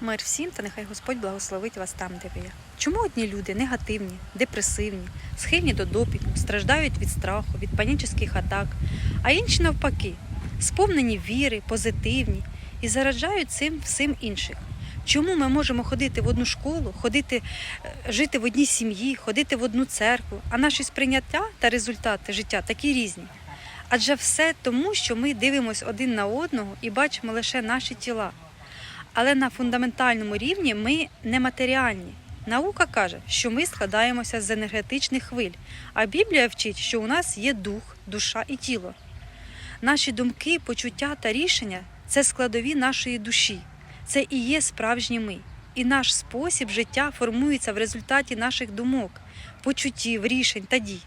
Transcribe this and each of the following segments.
Мир всім та нехай Господь благословить вас там, де ви є. Чому одні люди негативні, депресивні, схильні до допіту, страждають від страху, від панічних атак, а інші навпаки, сповнені віри, позитивні і зараджають цим всім інших? Чому ми можемо ходити в одну школу, ходити, е, жити в одній сім'ї, ходити в одну церкву, а наші сприйняття та результати життя такі різні? Адже все тому, що ми дивимося один на одного і бачимо лише наші тіла. Але на фундаментальному рівні ми нематеріальні. Наука каже, що ми складаємося з енергетичних хвиль, а Біблія вчить, що у нас є дух, душа і тіло. Наші думки, почуття та рішення це складові нашої душі, це і є справжні ми. І наш спосіб життя формується в результаті наших думок, почуттів, рішень та дій.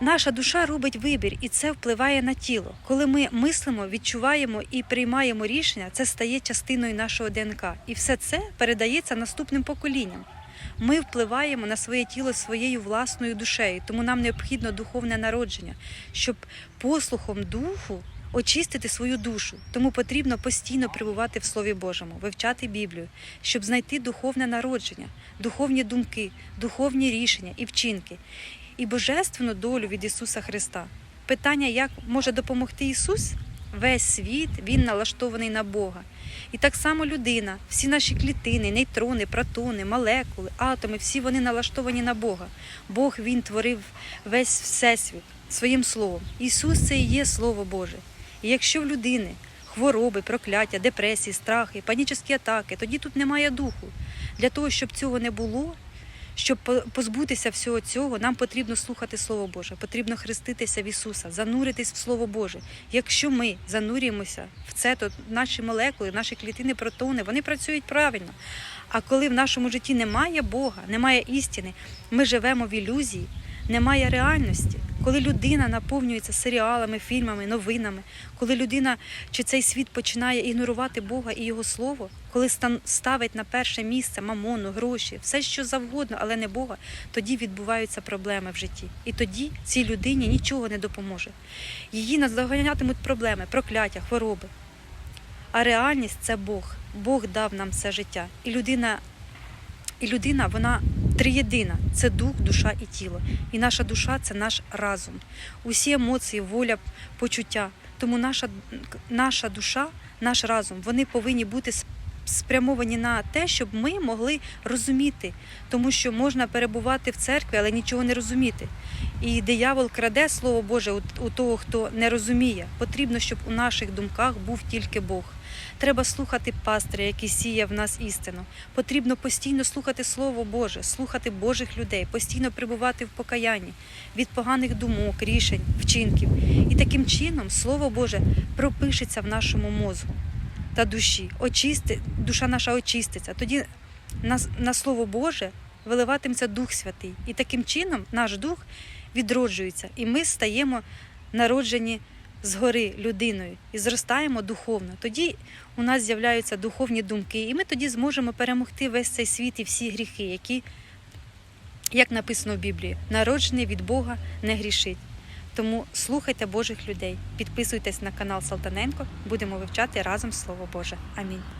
Наша душа робить вибір, і це впливає на тіло. Коли ми мислимо, відчуваємо і приймаємо рішення, це стає частиною нашого ДНК. І все це передається наступним поколінням. Ми впливаємо на своє тіло своєю власною душею, тому нам необхідно духовне народження, щоб послухом духу очистити свою душу. Тому потрібно постійно перебувати в Слові Божому, вивчати Біблію, щоб знайти духовне народження, духовні думки, духовні рішення і вчинки і божественну долю від Ісуса Христа. Питання, як може допомогти Ісус? Весь світ він налаштований на Бога. І так само людина, всі наші клітини, нейтрони, протони, молекули, атоми, всі вони налаштовані на Бога. Бог Він творив весь всесвіт своїм словом. Ісус це і є Слово Боже. І якщо в людини хвороби, прокляття, депресії, страхи, панічні атаки, тоді тут немає духу. Для того, щоб цього не було, щоб по- позбутися всього цього, нам потрібно слухати Слово Боже, потрібно хреститися в Ісуса, зануритись в Слово Боже. Якщо ми занурюємося в це, то наші молекули, наші клітини, протони, вони працюють правильно. А коли в нашому житті немає Бога, немає істини, ми живемо в ілюзії, немає реальності. Коли людина наповнюється серіалами, фільмами, новинами, коли людина чи цей світ починає ігнорувати Бога і Його Слово, коли ставить на перше місце мамону, гроші, все що завгодно, але не Бога, тоді відбуваються проблеми в житті. І тоді цій людині нічого не допоможе. Її наздоганятимуть проблеми, прокляття, хвороби. А реальність це Бог. Бог дав нам це життя. І людина, і людина вона триєдина це дух, душа і тіло. І наша душа це наш разум. Усі емоції, воля, почуття. Тому наша, наша душа, наш разум, вони повинні бути спрямовані на те, щоб ми могли розуміти, тому що можна перебувати в церкві, але нічого не розуміти. І диявол краде слово Боже у, того, хто не розуміє. Потрібно, щоб у наших думках був тільки Бог. Треба слухати пастиря, який сіє в нас істину. Потрібно постійно слухати Слово Боже, слухати Божих людей, постійно перебувати в покаянні від поганих думок, рішень, вчинків. І таким чином Слово Боже пропишеться в нашому мозку та душі. Очисти, душа наша очиститься. Тоді на, на Слово Боже виливатиметься Дух Святий. І таким чином наш дух відроджується, і ми стаємо народжені згори людиною і зростаємо духовно. Тоді у нас з'являються духовні думки, і ми тоді зможемо перемогти весь цей світ і всі гріхи, які, як написано в Біблії, народжений від Бога не грішить. Тому слухайте Божих людей, підписуйтесь на канал Салтаненко, будемо вивчати разом Слово Боже. Амінь.